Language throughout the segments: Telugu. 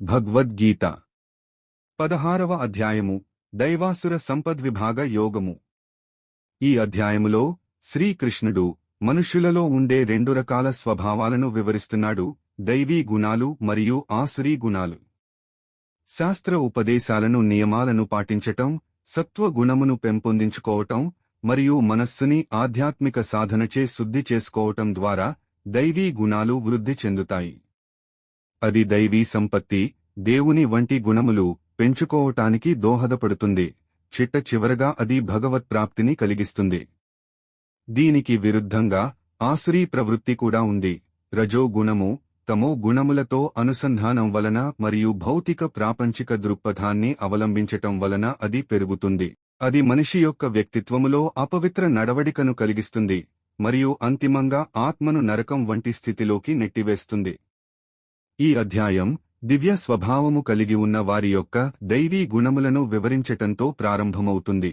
భగవద్గీత. పదహారవ అధ్యాయము దైవాసుర సంపద్విభాగ యోగము. ఈ అధ్యాయములో శ్రీకృష్ణుడు మనుష్యులలో ఉండే రెండు రకాల స్వభావాలను వివరిస్తున్నాడు దైవీ గుణాలు మరియు ఆసురీ గుణాలు. శాస్త్ర ఉపదేశాలను నియమాలను పాటించటం సత్వగుణమును పెంపొందించుకోవటం మరియు మనస్సుని ఆధ్యాత్మిక సాధనచే శుద్ధి చేసుకోవటం ద్వారా దైవీ గుణాలు వృద్ధి చెందుతాయి. అది దైవీ సంపత్తి దేవుని వంటి గుణములు పెంచుకోవటానికి దోహదపడుతుంది. చిట్ట చివరగా అది భగవత్ప్రాప్తిని కలిగిస్తుంది. దీనికి విరుద్ధంగా ఆసురీ ప్రవృత్తి కూడా ఉంది. రజో గుణము తమో గుణములతో అనుసంధానం వలన మరియు భౌతిక ప్రాపంచిక దృక్పథాన్ని అవలంబించటం వలన అది పెరుగుతుంది. అది మనిషి యొక్క వ్యక్తిత్వములో అపవిత్ర నడవడికను కలిగిస్తుంది మరియు అంతిమంగా ఆత్మను నరకం వంటి స్థితిలోకి నెట్టివేస్తుంది. ఈ అధ్యాయం దివ్య స్వభావము కలిగి ఉన్న వారి యొక్క దైవీ గుణములను వివరించటంతో ప్రారంభమవుతుంది.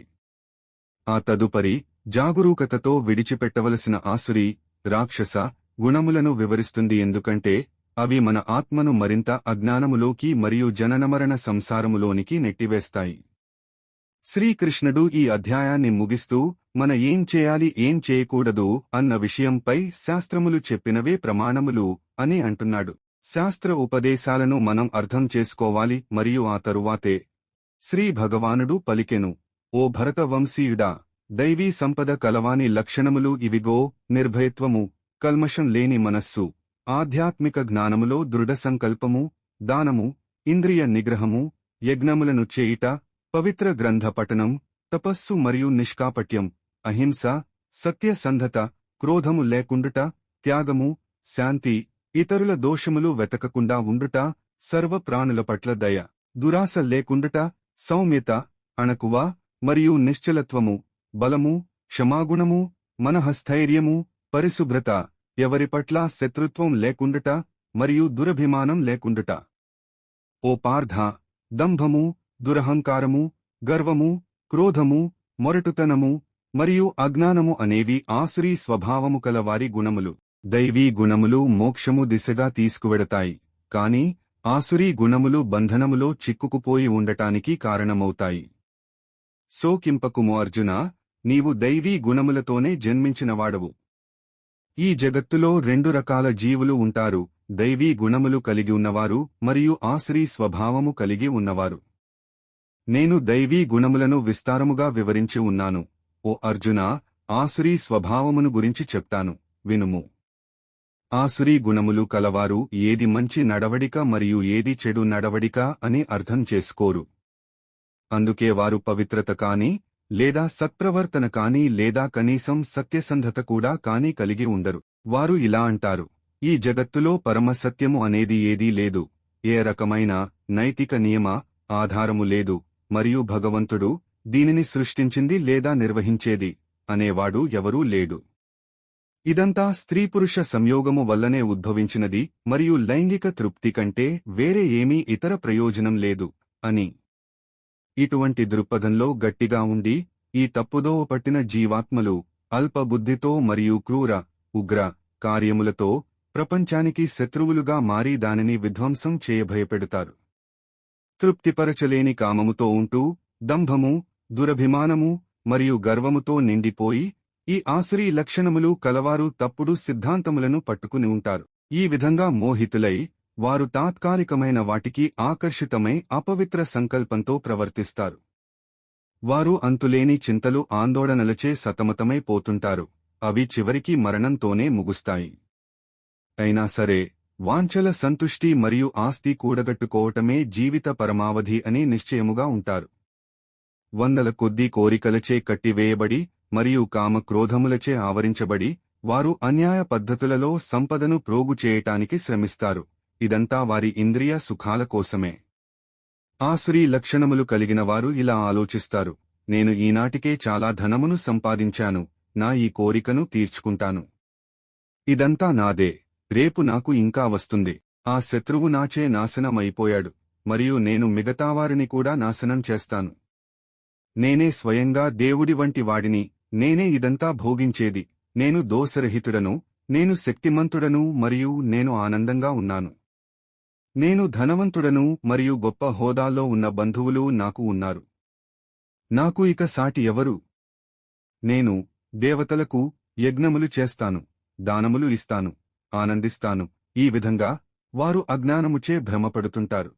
ఆ తదుపరి జాగరూకతతో విడిచిపెట్టవలసిన ఆసురి రాక్షస గుణములను వివరిస్తుంది ఎందుకంటే అవి మన ఆత్మను మరింత అజ్ఞానములోకి మరియు జననమరణ సంసారములోనికి నెట్టివేస్తాయి. శ్రీకృష్ణుడు ఈ అధ్యాయాన్ని ముగిస్తూ మన ఏం చేయాలి ఏం చేయకూడదు అన్న విషయంపై శాస్త్రములు చెప్పినవే ప్రమాణములు అని అంటున్నాడు. శాస్త్ర ఉపదేశాలను మనం అర్థం చేసుకోవాలి మరియు ఆ తరువాతే శ్రీ భగవానుడు పలికెను ఓ భరతవంశీయుడా దైవీ సంపద కలవాని లక్షణములు ఇవిగో నిర్భయత్వము కల్మషం లేని మనస్సు ఆధ్యాత్మిక జ్ఞానములో దృఢ సంకల్పము దానము ఇంద్రియ నిగ్రహము యజ్ఞములను చేయుట పవిత్ర గ్రంథ పఠనం తపస్సు మరియు నిష్కాపట్యం అహింస సత్యసంధత క్రోధము లేకుండుట త్యాగము శాంతి ఇతరుల దోషములు వెతకకుండా ఉండుట సర్వ ప్రాణుల పట్ల దయ దురాశ లేకుండుట సౌమ్యత అణకువ మరియు నిశ్చలత్వము బలము క్షమాగుణము మనహస్థైర్యము పరిశుభ్రత ఎవరి పట్ల శత్రుత్వం లేకుండుట మరియు దురభిమానం లేకుండుట. ఓ పార్థ దంభము దురహంకారము గర్వము క్రోధము మొరటుతనము మరియు అజ్ఞానము అనేవి ఆసురీ స్వభావము కలవారి గుణములు. దైవీ గుణములు మోక్షము దిశగా తీసుకువెడతాయి కాని ఆసురీ గుణములు బంధనములో చిక్కుకుపోయి ఉండటానికి కారణమవుతాయి. సోకింపకుము అర్జున నీవు దైవీ గుణములతోనే జన్మించినవాడవు. ఈ జగత్తులో రెండు రకాల జీవులు ఉంటారు దైవీ గుణములు కలిగి ఉన్నవారు మరియు ఆసురీ స్వభావము కలిగి ఉన్నవారు. నేను దైవీ గుణములను విస్తారముగా వివరించి ఉన్నాను ఓ అర్జున ఆసురీ స్వభావమును గురించి చెప్తాను వినుము. ఆసురీ గుణములు కలవారు ఏది మంచి నడవడిక మరియు ఏది చెడు నడవడిక అని అర్థం చేసుకోరు. అందుకే వారు పవిత్రత కాని లేదా సత్ప్రవర్తన కాని లేదా కనీసం సత్యసంధత కూడా కాని కలిగి ఉండరు. వారు ఇలా అంటారు ఈ జగత్తులో పరమసత్యము అనేది ఏదీ లేదు. ఏ రకమైన నైతిక నియమ ఆధారము లేదు మరియు భగవంతుడు దీనిని సృష్టించింది లేదా నిర్వహించేది అనేవాడు ఎవరూ లేడు. ఇదంతా స్త్రీ పురుష సంయోగము వల్లనే ఉద్భవించినది మరియు లైంగిక తృప్తి కంటే వేరే ఏమీ ఇతర ప్రయోజనం లేదు అని. ఇటువంటి దృక్పథంలో గట్టిగా ఉండి ఈ తప్పుదోవ పట్టిన జీవాత్మలు అల్పబుద్ధితో మరియు క్రూర ఉగ్ర కార్యములతో ప్రపంచానికి శత్రువులుగా మారి దానిని విధ్వంసం చేయభయపెడతారు. తృప్తిపరచలేని కామముతో ఉంటూ దంభము దురభిమానము మరియు గర్వముతో నిండిపోయి ఈ ఆసురీ లక్షణములు కలవారు తప్పుడు సిద్ధాంతములను పట్టుకుని ఉంటారు. ఈ విధంగా మోహితులై వారు తాత్కాలికమైన వాటికి ఆకర్షితమై అపవిత్ర సంకల్పంతో ప్రవర్తిస్తారు. వారు అంతులేని చింతలు ఆందోళనలచే సతమతమై పోతుంటారు. అవి చివరికి మరణంతోనే ముగుస్తాయి. అయినా సరే వాంఛల సంతుష్టి మరియు ఆస్తి కూడగట్టుకోవటమే జీవిత పరమావధి అని నిశ్చయముగా ఉంటారు. వందల కొద్దీ కోరికలచే కట్టివేయబడి మరియు కామక్రోధములచే ఆవరించబడి వారు అన్యాయ పద్ధతులలో సంపదను ప్రోగు చేయటానికి శ్రమిస్తారు. ఇదంతా వారి ఇంద్రియ సుఖాల కోసమే. ఆసురీ లక్షణములు కలిగిన వారు ఇలా ఆలోచిస్తారు. నేను ఈనాటికే చాలా ధనమును సంపాదించాను నా ఈ కోరికను తీర్చుకుంటాను. ఇదంతా నాదే రేపు నాకు ఇంకా వస్తుంది. ఆ శత్రువు నాచే నాశనమైపోయాడు మరియు నేను మిగతావారిని కూడా నాశనం చేస్తాను. నేనే స్వయంగా దేవుడి వంటి వాడిని నేనే ఇదంతా భోగించేది. నేను దోషరహితుడను నేను శక్తిమంతుడను మరియు నేను ఆనందంగా ఉన్నాను. నేను ధనవంతుడను మరియు గొప్ప హోదాలో ఉన్న బంధువులు నాకు ఉన్నారు. నాకు ఇక సాటి ఎవరు? నేను దేవతలకు యజ్ఞములు చేస్తాను దానములు ఇస్తాను ఆనందిస్తాను. ఈ విధంగా వారు అజ్ఞానముచే భ్రమపడుతుంటారు.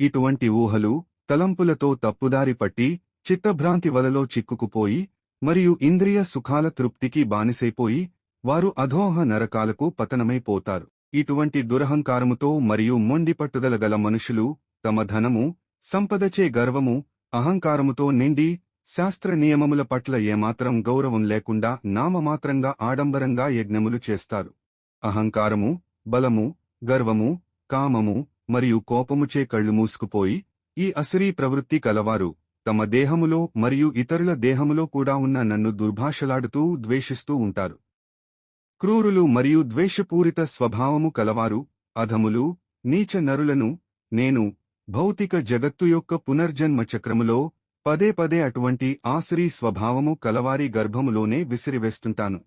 ఇటువంటి ఊహలు తలంపులతో తప్పుదారి పట్టి చిత్తభ్రాంతి వలలో చిక్కుకుపోయి మరియు ఇంద్రియ సుఖాల తృప్తికి బానిసైపోయి వారు అధోహ నరకాలకు పతనమైపోతారు ఇటువంటి దురహంకారముతో మరియు మొండి పట్టుదల గల మనుషులు తమ ధనము సంపదచే గర్వము అహంకారముతో నిండి శాస్త్ర నియమముల పట్ల ఏమాత్రం గౌరవం లేకుండా నామమాత్రంగా ఆడంబరంగా యజ్ఞములు చేస్తారు. అహంకారము బలము గర్వము కామము మరియు కోపముచే కళ్ళు మూసుకుపోయి ఈ అసురీ ప్రవృత్తి కలవారు. తమ దేహములో మరియు ఇతరుల దేహములో కూడా ఉన్న నన్ను దుర్భాషలాడుతూ ద్వేషిస్తూ ఉంటారు. క్రూరులు మరియు ద్వేషపూరిత స్వభావము కలవారు అధములు నీచ నరులను నేను భౌతిక జగత్తు యొక్క పునర్జన్మ చక్రములో పదే పదే అటువంటి ఆసురీ స్వభావము కలవారి గర్భములోనే విసిరివేస్తుంటాను.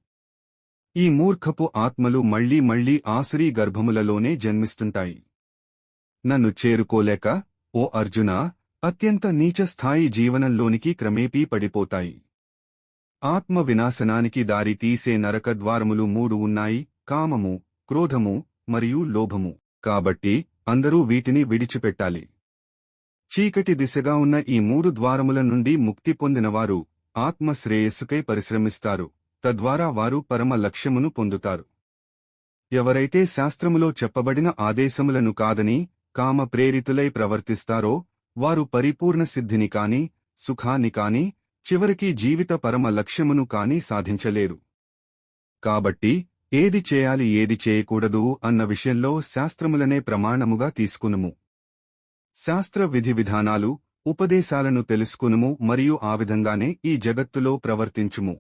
ఈ మూర్ఖపు ఆత్మలు మళ్ళీ మళ్ళీ ఆసురీ గర్భములలోనే జన్మిస్తుంటాయి. నన్ను చేరుకోలేక ఓ అర్జునా అత్యంత నీచ స్థాయి జీవనంలోనికి క్రమేపీ పడిపోతాయి. ఆత్మ వినాశనానికి దారి తీసే నరక ద్వారములు మూడు ఉన్నాయి కామము క్రోధము మరియు లోభము. కాబట్టి అందరూ వీటిని విడిచిపెట్టాలి. చీకటి దిశగా ఉన్న ఈ మూడు ద్వారముల నుండి ముక్తి పొందినవారు ఆత్మ శ్రేయస్సుకై పరిశ్రమిస్తారు తద్వారా వారు పరమ లక్ష్యమును పొందుతారు. ఎవరైతే శాస్త్రములో చెప్పబడిన ఆదేశములను కాదని కామ ప్రేరితులై ప్రవర్తిస్తారో వారు పరిపూర్ణ సిద్ధిని కాని సుఖాన్ని కాని చివరికి జీవిత పరమ లక్ష్యమును కాని సాధించలేరు. కాబట్టి ఏది చేయాలి ఏది చేయకూడదు అన్న విషయంలో శాస్త్రములనే ప్రమాణముగా తీసుకునుము. శాస్త్ర విధి విధానాలు ఉపదేశాలను తెలుసుకునుము మరియు ఆ విధంగానే ఈ జగత్తులో ప్రవర్తించుము.